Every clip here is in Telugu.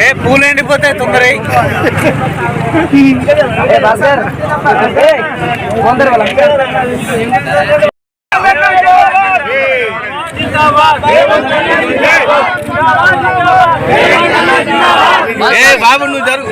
ఏ పూలు ఎండిపోతాయి తొందర. కొందరు ఏ బాబు నువ్వు జరుగు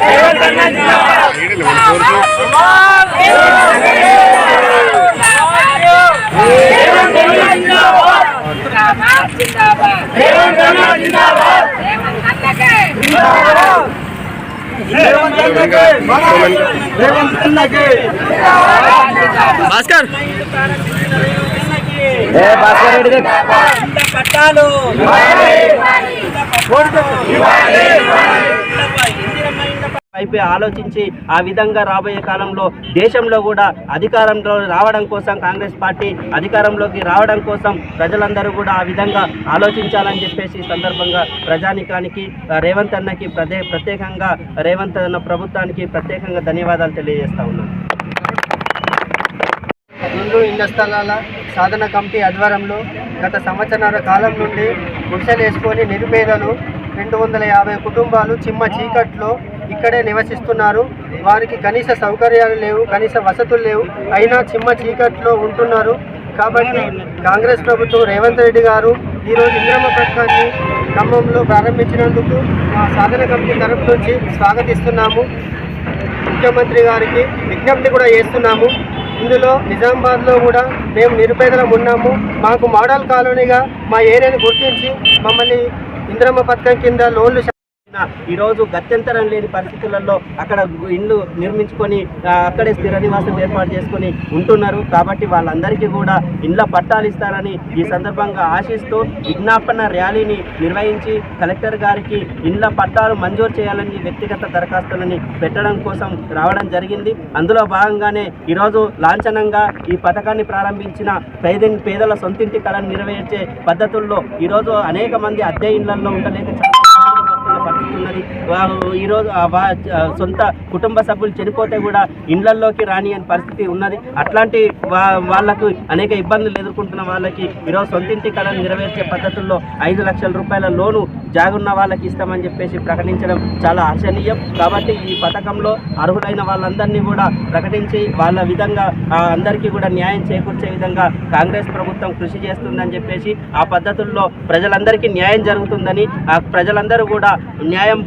భాస్కర్ వైపే ఆలోచించి ఆ విధంగా రాబోయే కాలంలో దేశంలో కూడా అధికారంలో రావడం కోసం కాంగ్రెస్ పార్టీ అధికారంలోకి రావడం కోసం ప్రజలందరూ కూడా ఆ విధంగా ఆలోచించాలని చెప్పేసి ఈ సందర్భంగా ప్రజానికానికి రేవంత్ అన్నకి ప్రదే ప్రత్యేకంగా రేవంత్ అన్న ప్రభుత్వానికి ప్రత్యేకంగా ధన్యవాదాలు తెలియజేస్తా ఉన్నాను. ఇల్లు ఇళ్ళ స్థలాల సాధన కమిటీ ఆధ్వర్యంలో గత సంవత్సరాల కాలం నుండి గుడిసెలు వేసుకొని నిరుపేదలు రెండు వందల యాభై కుటుంబాలు చిమ్మ చీకట్లో ఇక్కడే నివసిస్తున్నారు. వారికి కనీస సౌకర్యాలు లేవు కనీస వసతులు లేవు. అయినా చిమ్మ చీకట్లో ఉంటున్నారు. కాబట్టి కాంగ్రెస్ ప్రభుత్వం రేవంత్ రెడ్డి గారు ఈరోజు ఇంద్రమ్మ పథకాన్ని ఖమ్మంలో ప్రారంభించినందుకు మా సాధన కమిటీ తరఫు నుంచి స్వాగతిస్తున్నాము. ముఖ్యమంత్రి గారికి విజ్ఞప్తి కూడా చేస్తున్నాము. ఇందులో నిజామాబాద్లో కూడా మేము నిరుపేదలం ఉన్నాము. మాకు మోడల్ కాలనీగా మా ఏరియాని గుర్తించి మమ్మల్ని ఇంద్రమ్మ పథకం కింద లోన్లు ఈరోజు గత్యంతరం లేని పరిస్థితులలో అక్కడ ఇండ్లు నిర్మించుకొని అక్కడే స్థిర నివాసం ఏర్పాటు చేసుకొని ఉంటున్నారు. కాబట్టి వాళ్ళందరికీ కూడా ఇండ్ల పట్టాలు ఇస్తారని ఈ సందర్భంగా ఆశిస్తూ విజ్ఞాపన ర్యాలీని నిర్వహించి కలెక్టర్ గారికి ఇండ్ల పట్టాలు మంజూరు చేయాలని వ్యక్తిగత దరఖాస్తులని పెట్టడం కోసం రావడం జరిగింది. అందులో భాగంగానే ఈరోజు లాంఛనంగా ఈ పథకాన్ని ప్రారంభించిన పేద పేదల సొంతింటి కళను నెరవేర్చే పద్ధతుల్లో ఈరోజు అనేక మంది అద్దె ఇళ్ళలో ఉండలేక ఈరోజు సొంత కుటుంబ సభ్యులు చనిపోతే కూడా ఇండ్లల్లోకి రాని అని పరిస్థితి ఉన్నది. అట్లాంటి వా వాళ్ళకు అనేక ఇబ్బందులు ఎదుర్కొంటున్న వాళ్ళకి ఈరోజు సొంతింటి కళను నెరవేర్చే పద్ధతుల్లో ఐదు లక్షల రూపాయల లోను జాగున్న వాళ్ళకి ఇస్తామని చెప్పేసి ప్రకటించడం చాలా ఆశనీయం. కాబట్టి ఈ పథకంలో అర్హులైన వాళ్ళందరినీ కూడా ప్రకటించి వాళ్ళ విధంగా అందరికీ కూడా న్యాయం చేకూర్చే విధంగా కాంగ్రెస్ ప్రభుత్వం కృషి చేస్తుందని చెప్పేసి ఆ పద్ధతుల్లో ప్రజలందరికీ న్యాయం జరుగుతుందని ఆ ప్రజలందరూ కూడా న్యాయం